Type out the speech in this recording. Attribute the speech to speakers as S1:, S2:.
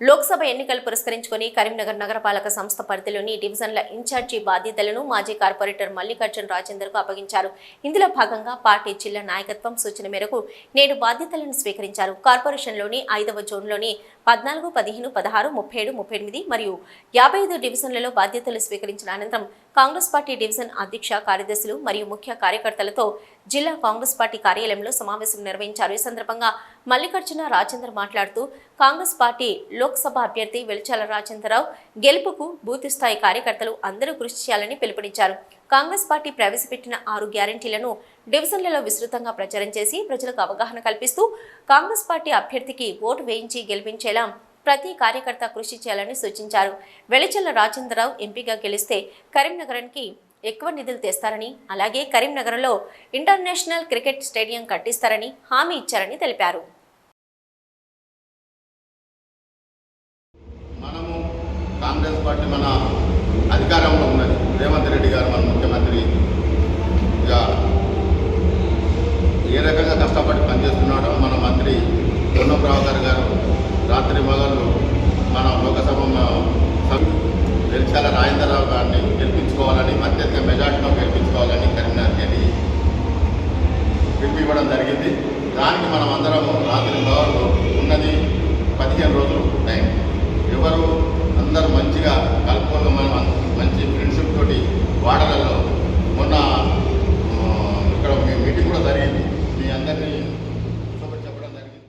S1: లోక్సభ ఎన్నికలు పురస్కరించుకుని కరీంనగర్ నగరపాలక సంస్థ పరిధిలోని డివిజన్ల ఇన్ఛార్జి బాధ్యతలను మాజీ కార్పొరేటర్ మల్లికార్జున్ రాజేందర్కు అప్పగించారు. ఇందులో భాగంగా పార్టీ జిల్లా నాయకత్వం సూచన మేరకు నేడు బాధ్యతలను స్వీకరించారు. కార్పొరేషన్లోని ఐదవ జోన్లోని పద్నాలుగు పదిహేను పదహారు ముప్పై ఏడు ముప్పై ఎనిమిది మరియు యాభై ఐదు డివిజన్లలో బాధ్యతలు స్వీకరించిన అనంతరం కాంగ్రెస్ పార్టీ డివిజన్ అధ్యక్ష కార్యదర్శులు మరియు ముఖ్య కార్యకర్తలతో జిల్లా కాంగ్రెస్ పార్టీ కార్యాలయంలో సమావేశం నిర్వహించారు. ఈ సందర్భంగా మల్లికార్జున రాజేందర్ మాట్లాడుతూ కాంగ్రెస్ పార్టీ లోక్సభ అభ్యర్థి వెలిచాల రాజేంద్రరావు గెలుపుకు బూత్ స్థాయి కార్యకర్తలు అందరూ కృషి చేయాలని పిలుపునిచ్చారు. కాంగ్రెస్ పార్టీ ప్రవేశపెట్టిన ఆరు గ్యారంటీలను డివిజన్లలో విస్తృతంగా ప్రచారం చేసి ప్రజలకు అవగాహన కల్పిస్తూ కాంగ్రెస్ పార్టీ అభ్యర్థికి ఓటు వేయించి గెలిపించేలా ప్రతి కార్యకర్త కృషి చేయాలని సూచించారు. వెలిచల్ల రాజేంద్రరావు ఎంపీగా గెలిస్తే కరీంనగరానికి ఎక్కువ నిధులు తెస్తారని అలాగే కరీంనగర్లో ఇంటర్నేషనల్ క్రికెట్ స్టేడియం కట్టిస్తారని హామీ ఇచ్చారని తెలిపారు.
S2: మనము కాంగ్రెస్ పార్టీ మన అధికారంలో ఉన్నది. రేవంత్ రెడ్డి గారు మన ముఖ్యమంత్రి. ఏ రకంగా కష్టపడి పనిచేస్తున్నాడో మన మంత్రి పొన్న ప్రభాకర్ గారు రాత్రి మగళ్ళు మన లోకసభ వెలిచాల రాజేంద్రరావు గారిని గెలిపించుకోవాలని అత్యధిక మెజార్టీలో గెలిపించుకోవాలని కరీంనగర్కి వెళ్ళి పిలిపివ్వడం జరిగింది. దానికి మనం అందరం రాత్రి మగళ్ళు ఉన్నది పదిహేను రోజులు టైం. ఎవరు